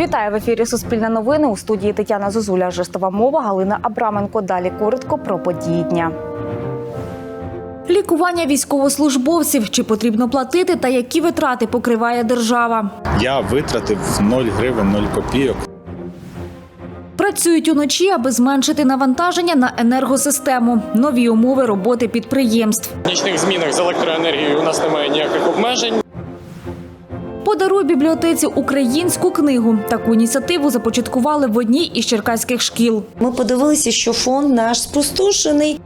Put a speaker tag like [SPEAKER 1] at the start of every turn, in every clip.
[SPEAKER 1] Вітаю в ефірі Суспільне новини у студії Тетяна Зозуля, жестова мова Галина Абраменко. Далі коротко про події дня. Лікування військовослужбовців чи потрібно платити та які витрати покриває держава.
[SPEAKER 2] Я витратив 0 гривень 0 копійок.
[SPEAKER 1] Працюють уночі, аби зменшити навантаження на енергосистему. Нові умови роботи підприємств.
[SPEAKER 3] В нічних змінах з електроенергією у нас немає ніяких обмежень.
[SPEAKER 1] Подаруй бібліотеці українську книгу. Таку ініціативу започаткували в одній із черкаських шкіл.
[SPEAKER 4] Ми подивилися, що фонд наш спустошений.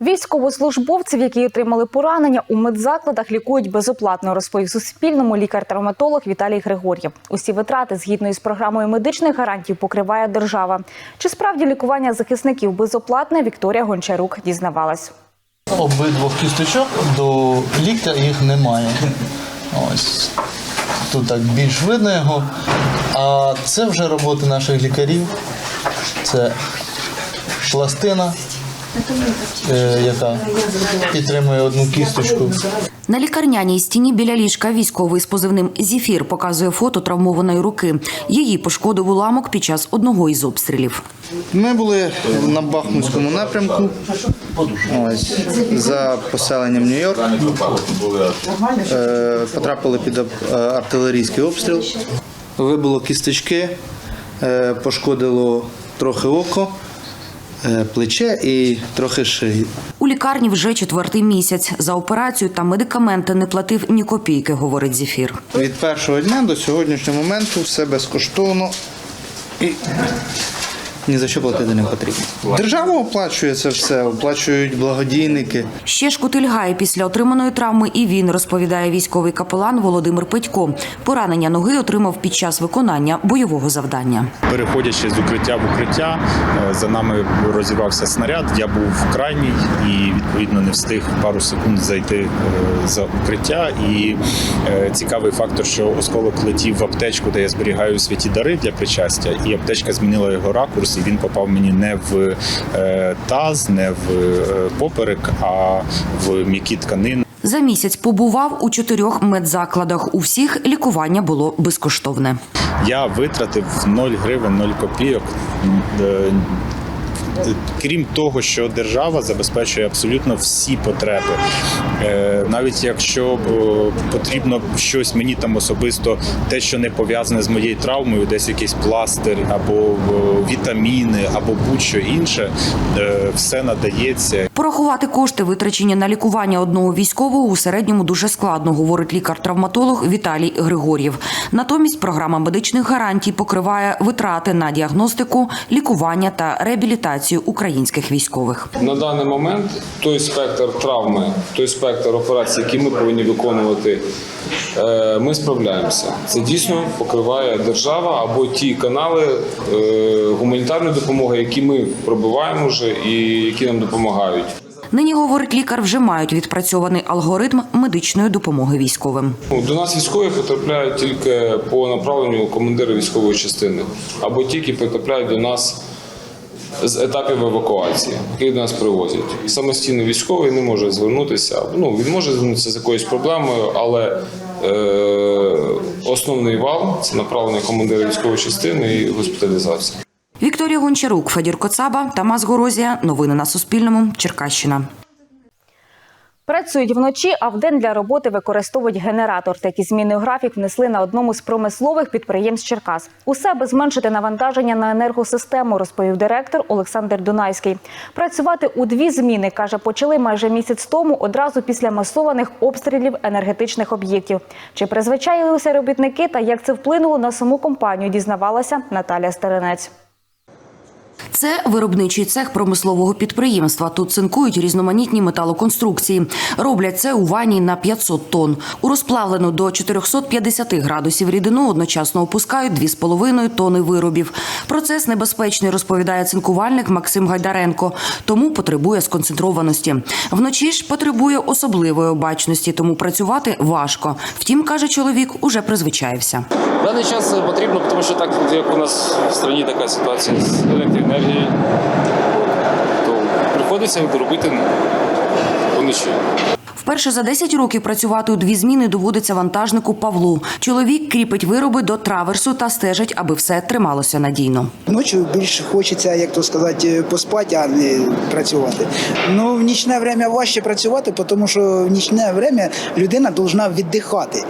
[SPEAKER 1] Військовослужбовців, які отримали поранення у медзакладах, лікують безоплатно, розповів Суспільному лікар-травматолог Віталій Григор'єв. Усі витрати згідно із програмою медичних гарантій покриває держава. Чи справді лікування захисників безоплатне? Вікторія Гончарук дізнавалась.
[SPEAKER 5] Обидвох кісточок до ліктя їх немає. Ось. Тут так більш видно його. А це вже роботи наших лікарів. Це пластина, яка підтримує одну кісточку.
[SPEAKER 6] На лікарняній стіні біля ліжка військовий з позивним Зіфір показує фото травмованої руки. Її пошкодив уламок під час одного із обстрілів.
[SPEAKER 5] Ми були на Бахмутському напрямку. Ось, за поселенням Нью-Йорк. Е, потрапили під е, артилерійський обстріл. Вибило кісточки, е, пошкодило трохи око, е, плече і трохи шиї.
[SPEAKER 6] У лікарні вже четвертий місяць. За операцію та медикаменти не платив ні копійки, говорить Зіфір.
[SPEAKER 5] Від першого дня до сьогоднішнього моменту все безкоштовно і ні за що платити не потрібно. Держава оплачує це все, оплачують благодійники.
[SPEAKER 6] Ще ж кутильгає після отриманої травми і він, розповідає військовий капелан Володимир Петько. Поранення ноги отримав під час виконання бойового завдання.
[SPEAKER 2] Переходячи з укриття в укриття, е, за нами розірвався снаряд. Я був крайній і відповідно не встиг пару секунд зайти е, за укриття. І е, цікавий фактор, що осколок летів в аптечку, де я зберігаю святі дари для причастя, і аптечка змінила його ракурс, і він попав мені не в е, таз, не в е, поперек, а в м'які тканини.
[SPEAKER 6] За місяць побував у чотирьох медзакладах. У всіх лікування було безкоштовне.
[SPEAKER 2] Я витратив 0 гривень 0 копійок. Крім того, що держава забезпечує абсолютно всі потреби. Е, Навіть якщо е, потрібно щось мені там особисто, те, що не пов'язане з моєю травмою, десь якийсь пластир або е, вітаміни, або будь-що інше, все надається.
[SPEAKER 6] Порахувати кошти, витрачені на лікування одного військового, у середньому дуже складно, говорить лікар-травматолог Віталій Григор'єв. Натомість програма медичних гарантій покриває витрати на діагностику, лікування та реабілітацію українських військових.
[SPEAKER 3] На даний момент той спектр травми, той спектр операцій, які ми повинні виконувати, е, ми справляємося. Це дійсно покриває держава або ті канали е, гуманітарної допомоги, які ми пробиваємо вже і які нам допомагають.
[SPEAKER 6] Нині, говорить лікар, вже мають відпрацьований алгоритм медичної допомоги військовим.
[SPEAKER 3] Ну, До нас військові потрапляють тільки по направленню командира військової частини, або ті, які потрапляють до нас з етапів евакуації, які до нас привозять. Самостійно військовий не може звернутися. Ну він може звернутися з якоюсь проблемою, але е, основний вал це направлення командира військової частини і госпіталізація.
[SPEAKER 6] Вікторія Гончарук, Федір Коцаба, Тамас Горозія. Новини на Суспільному. Черкащина.
[SPEAKER 1] Працюють вночі, а вдень для роботи використовують генератор. Такі зміни у графік внесли на одному з промислових підприємств Черкас. Усе аби зменшити навантаження на енергосистему, розповів директор Олександр Дунайський. Працювати у дві зміни каже, почали майже місяць тому, одразу після масованих обстрілів енергетичних об'єктів. Чи призвичаїлися робітники та як це вплинуло на саму компанію? Дізнавалася Наталя Стеренець.
[SPEAKER 6] Це виробничий цех промислового підприємства. Тут цинкують різноманітні металоконструкції. Роблять це у ванні на 500 тонн. У розплавлену до 450 градусів рідину одночасно опускають 2,5 тонни виробів. Процес небезпечний, розповідає цинкувальник Максим Гайдаренко, тому потребує сконцентрованості. Вночі ж потребує особливої обачності, тому працювати важко. Втім, каже чоловік, уже призвичаєвся.
[SPEAKER 3] Даний час потрібно, тому що так як у нас в країні така ситуація з електроенергією, то приходиться робити вночі.
[SPEAKER 6] Вперше за 10 років працювати у дві зміни доводиться вантажнику Павлу. Чоловік кріпить вироби до траверсу та стежить, аби все трималося надійно.
[SPEAKER 7] Ночі більше хочеться, як то сказати, поспати, а не працювати. Ну, в нічне время важче працювати, тому що в нічне время людина повинна віддихати.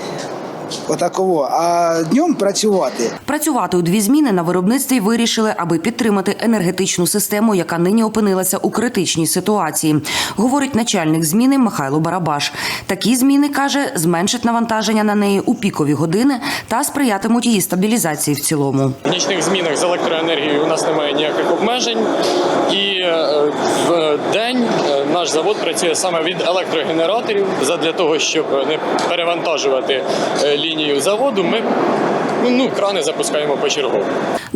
[SPEAKER 7] Отаково. А днем працювати.
[SPEAKER 6] Працювати у дві зміни на виробництві вирішили, аби підтримати енергетичну систему, яка нині опинилася у критичній ситуації, говорить начальник зміни Михайло Барабаш. Такі зміни каже, зменшать навантаження на неї у пікові години та сприятимуть її стабілізації в цілому.
[SPEAKER 8] В нічних змінах з електроенергією у нас немає ніяких обмежень, і е, в день е, наш завод працює саме від електрогенераторів. Задля того, щоб не перевантажувати е, лінію заводу, ми ну, крани запускаємо почергово.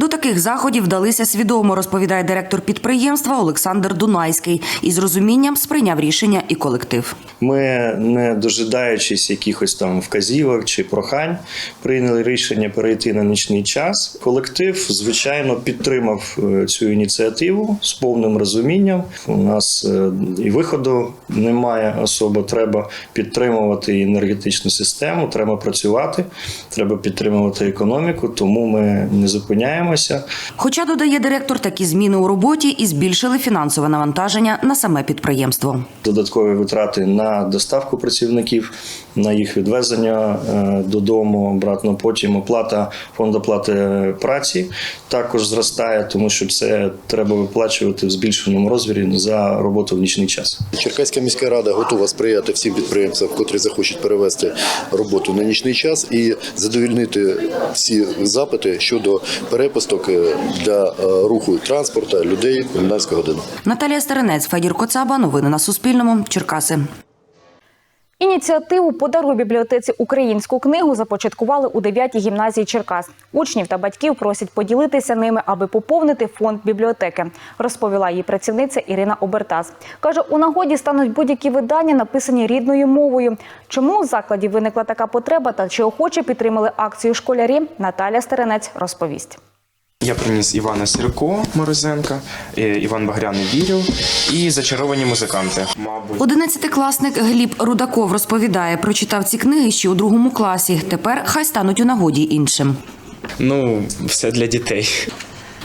[SPEAKER 6] До таких заходів вдалися свідомо, розповідає директор підприємства Олександр Дунайський. І з розумінням сприйняв рішення і колектив.
[SPEAKER 9] Ми, не дожидаючись якихось там вказівок чи прохань, прийняли рішення перейти на нічний час. Колектив, звичайно, підтримав е, цю ініціативу з повним розумінням. У нас е, і виходу немає особо. Треба підтримувати енергетичну систему, треба працювати, треба підтримувати економіку, тому ми не зупиняємося.
[SPEAKER 6] Хоча додає директор, такі зміни у роботі і збільшили фінансове навантаження на саме підприємство.
[SPEAKER 9] додаткові витрати на доставку працівників, на їх відвезення е, додому, обратно. Потім оплата фонд оплати праці також зростає, тому що це треба виплачувати в збільшеному розмірі за роботу в нічний час.
[SPEAKER 10] Черкаська міська рада готова сприяти всім підприємцям, котрі захочуть перевести роботу на нічний час і задовільнити всі запити щодо перепусток е, для е, руху транспорту людей в комендантську годину.
[SPEAKER 6] Наталія Стеренець, Федір Коцаба. Новини на Суспільному. Черкаси.
[SPEAKER 1] Ініціативу Подаруй бібліотеці українську книгу започаткували у 9-й гімназії Черкас. Учнів та батьків просять поділитися ними, аби поповнити фонд бібліотеки, розповіла її працівниця Ірина Обертас. Каже, у нагоді стануть будь-які видання, написані рідною мовою. Чому у закладі виникла така потреба та чи охоче підтримали акцію школярі? Наталя Стеренець розповість.
[SPEAKER 11] Я приніс Івана Сірко Морозенка, е, Іван Багряний Вірів і зачаровані музиканти. Мабуть,
[SPEAKER 6] Одинадцятикласник Гліб Рудаков розповідає, прочитав ці книги ще у другому класі. Тепер хай стануть у нагоді іншим.
[SPEAKER 11] ну все для дітей.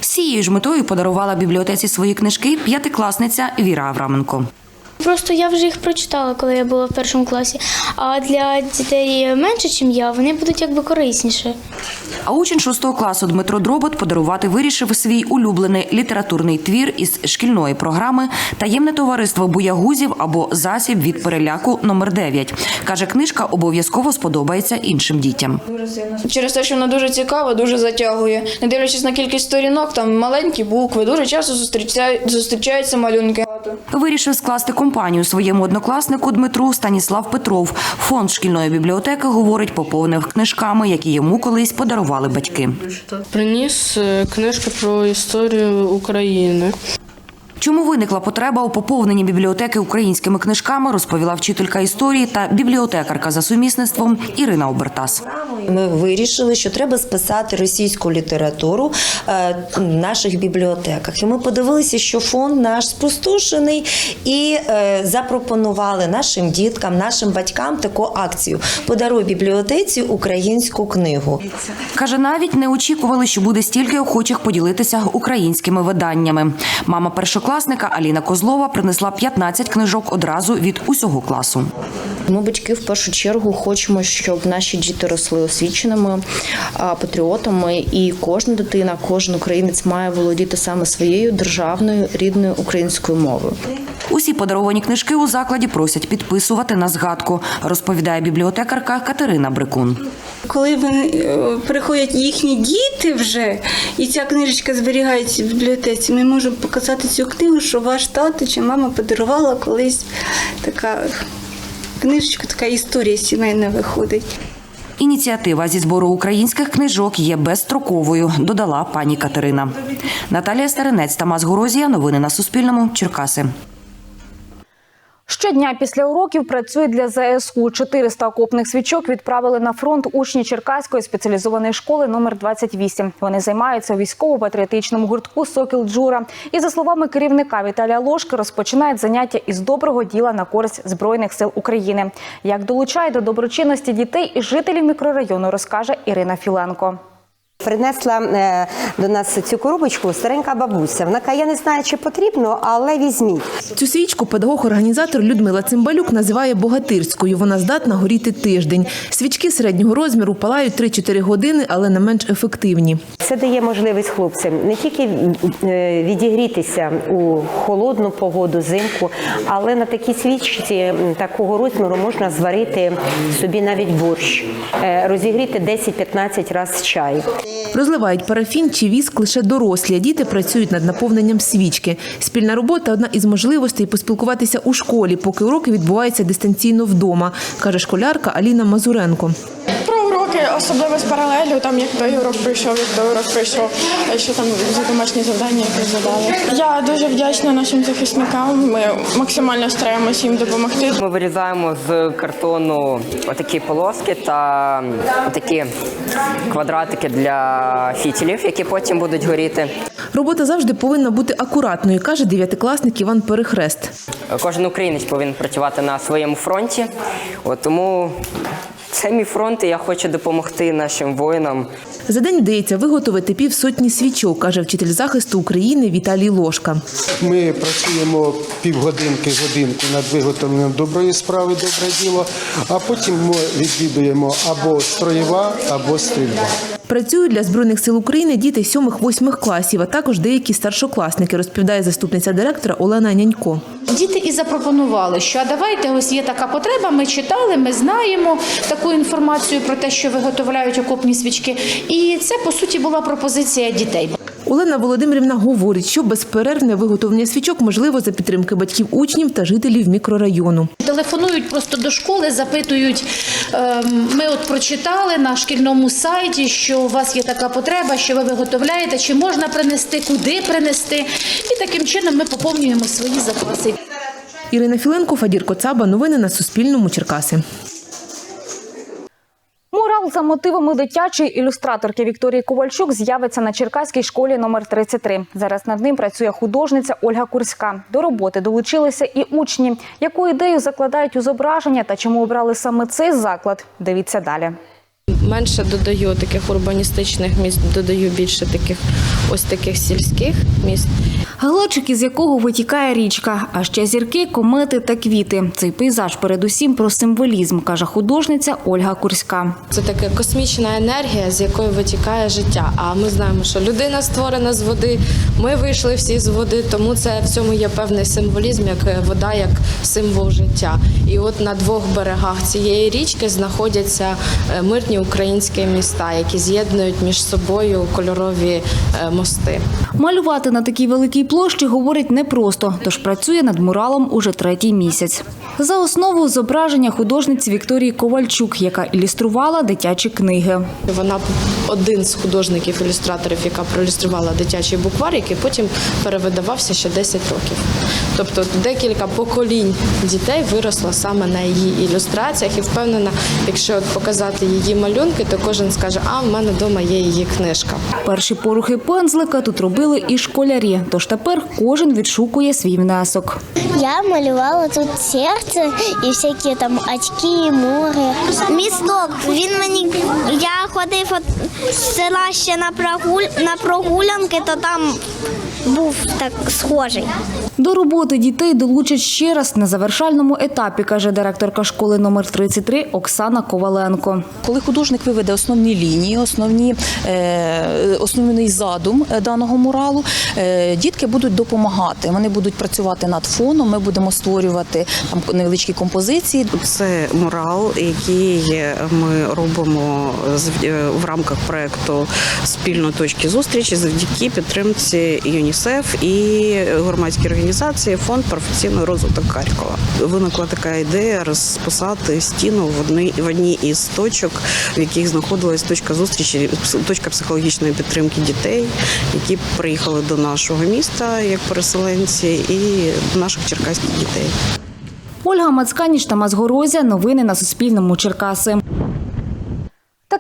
[SPEAKER 6] З цією ж метою подарувала бібліотеці свої книжки п'ятикласниця Віра Авраменко.
[SPEAKER 12] Просто я вже їх прочитала, коли я була в першому класі. А для дітей менше, ніж я, вони будуть якби корисніші.
[SPEAKER 6] А учень шостого класу Дмитро Дробот подарувати вирішив свій улюблений літературний твір із шкільної програми Таємне товариство буягузів або засіб від переляку номер 9 Каже, книжка обов'язково сподобається іншим дітям.
[SPEAKER 13] Через те, що вона дуже цікава, дуже затягує. Не дивлячись на кількість сторінок, там маленькі букви, дуже часто зустрічають- зустрічаються малюнки.
[SPEAKER 6] Вирішив скласти компанію своєму однокласнику Дмитру Станіслав Петров. Фонд шкільної бібліотеки говорить, поповнив книжками, які йому колись подарували батьки.
[SPEAKER 13] Приніс е, книжки про історію України.
[SPEAKER 6] Чому виникла потреба у поповненні бібліотеки українськими книжками, розповіла вчителька історії та бібліотекарка за сумісництвом Ірина Обертас.
[SPEAKER 4] Ми вирішили, що треба списати російську літературу е, в наших бібліотеках. І ми подивилися, що фонд наш спустошений, і е, запропонували нашим діткам, нашим батькам таку акцію Подаруй бібліотеці українську книгу.
[SPEAKER 6] Каже, навіть не очікували, що буде стільки охочих поділитися українськими виданнями. Мама першокласника Аліна Козлова принесла 15 книжок одразу від усього класу.
[SPEAKER 13] Ми, батьки, в першу чергу хочемо, щоб наші діти росли освіченими патріотами, і кожна дитина, кожен українець має володіти саме своєю державною рідною українською мовою.
[SPEAKER 6] Усі подаровані книжки у закладі просять підписувати на згадку, розповідає бібліотекарка Катерина Брикун.
[SPEAKER 14] Коли е, приходять їхні діти вже, і ця книжечка зберігається в бібліотеці, ми можемо показати цю книгу, що ваш тато чи мама подарувала колись така книжечка, така історія сімейна виходить.
[SPEAKER 6] Ініціатива зі збору українських книжок є безстроковою, додала пані Катерина. Наталія Старинець, Тамас Горозія. Новини на Суспільному. Черкаси.
[SPEAKER 1] Щодня після уроків працюють для ЗСУ. 400 окопних свічок відправили на фронт учні Черкаської спеціалізованої школи номер 28. Вони займаються військово-патріотичному гуртку Сокіл Джура. І за словами керівника Віталія Лошки, розпочинають заняття із доброго діла на користь збройних сил України. Як долучають до доброчинності дітей і жителів мікрорайону, розкаже Ірина Філенко.
[SPEAKER 15] Принесла е, до нас цю коробочку старенька бабуся. Вона каже, я не знаю, чи потрібно, але візьміть.
[SPEAKER 16] Цю свічку педагог-організатор Людмила Цимбалюк називає богатирською. Вона здатна горіти тиждень. Свічки середнього розміру палають 3-4 години, але не менш ефективні.
[SPEAKER 15] Це дає можливість хлопцям не тільки е, відігрітися у холодну погоду, зимку, але на такій свічці такого розміру можна зварити собі навіть борщ, е, розігріти 10-15 разів чай.
[SPEAKER 16] Розливають парафін чи віск лише дорослі, а діти працюють над наповненням свічки. Спільна робота одна із можливостей поспілкуватися у школі, поки уроки відбуваються дистанційно вдома, каже школярка Аліна Мазуренко.
[SPEAKER 17] Уроки, особливо з паралелю, там як той урок прийшов, як той урок прийшов, а що там за домашні завдання які задали. Я дуже вдячна нашим захисникам. Ми максимально стараємося їм допомогти.
[SPEAKER 18] Ми вирізаємо з картону отакі полоски та такі квадратики для фітілів, які потім будуть горіти.
[SPEAKER 16] Робота завжди повинна бути акуратною, каже дев'ятикласник Іван Перехрест.
[SPEAKER 18] Кожен українець повинен працювати на своєму фронті. От тому це мій фронт, і я хочу допомогти нашим воїнам.
[SPEAKER 16] За день вдається виготовити півсотні свічок, каже вчитель захисту України Віталій Лошка.
[SPEAKER 19] Ми працюємо півгодинки, годинку над виготовленням доброї справи, добре діло, а потім ми відвідуємо або строєва, або стрільба.
[SPEAKER 16] Працюють для збройних сил України діти 7-8 класів, а також деякі старшокласники, розповідає заступниця директора Олена Нянько.
[SPEAKER 20] Діти і запропонували, що давайте ось є така потреба. Ми читали, ми знаємо таку інформацію про те, що виготовляють окопні свічки. І це по суті була пропозиція дітей.
[SPEAKER 16] Олена Володимирівна говорить, що безперервне виготовлення свічок можливо за підтримки батьків учнів та жителів мікрорайону.
[SPEAKER 20] Телефонують просто до школи, запитують. ем, Ми от прочитали на шкільному сайті, що у вас є така потреба, що ви виготовляєте, чи можна принести, куди принести. І таким чином ми поповнюємо свої запаси.
[SPEAKER 16] Ірина Філенко, Фадір Коцаба. Новини на Суспільному. Черкаси.
[SPEAKER 1] Мурал за мотивами дитячої ілюстраторки Вікторії Ковальчук з'явиться на Черкаській школі номер 33. Зараз над ним працює художниця Ольга Курська. До роботи долучилися і учні. Яку ідею закладають у зображення та чому обрали саме цей заклад? Дивіться далі.
[SPEAKER 13] Менше додаю таких урбаністичних міст, додаю більше таких ось таких сільських міст.
[SPEAKER 1] Глечик, із якого витікає річка, а ще зірки, комети та квіти. Цей пейзаж передусім про символізм, каже художниця Ольга Курська.
[SPEAKER 13] Це така космічна енергія, з якої витікає життя. А ми знаємо, що людина створена з води. Ми вийшли всі з води, тому це в цьому є певний символізм, як вода, як символ життя. І от на двох берегах цієї річки знаходяться е, мирні українські міста, які з'єднують між собою кольорові е, мости.
[SPEAKER 1] Малювати на такій великій площі говорить непросто, тож працює над муралом уже третій місяць. За основу зображення художниці Вікторії Ковальчук, яка ілюструвала дитячі книги.
[SPEAKER 13] Вона один з художників-ілюстраторів, яка проілюструвала дитячий буквар, який потім перевидавався ще 10 років. Тобто декілька поколінь дітей виросло саме на її ілюстраціях, і впевнена, якщо показати її малюнки, то кожен скаже, а в мене вдома є її книжка.
[SPEAKER 1] Перші порухи пензлика тут робили і школярі, тож тепер кожен відшукує свій внесок.
[SPEAKER 21] Я малювала тут серце і всякі там очки, море. Місток. Він мені я ходив з села ще на прогулянки, то там був так схожий.
[SPEAKER 1] До роботи дітей долучать ще раз на завершальному етапі, каже директорка школи номер 33 Оксана Коваленко.
[SPEAKER 22] Коли художник виведе основні лінії, основні, е, основний задум е, даного муралу, е, дітки будуть допомагати. Вони будуть працювати над фоном. Ми будемо створювати там невеличкі композиції.
[SPEAKER 23] Це мурал, який ми робимо з- в рамках проекту спільно точки зустрічі завдяки підтримці ЮНІСЕФ і громадській організації Фонд професійний розвиток Харкова. Виникла така ідея розписати стіну в одній в одній із точок, в яких знаходилась точка зустрічі, точка психологічної підтримки дітей, які приїхали до нашого міста як переселенці, і наших черкаських дітей.
[SPEAKER 1] Ольга Мацканіч та Мазгорозія. Новини на Суспільному. Черкаси.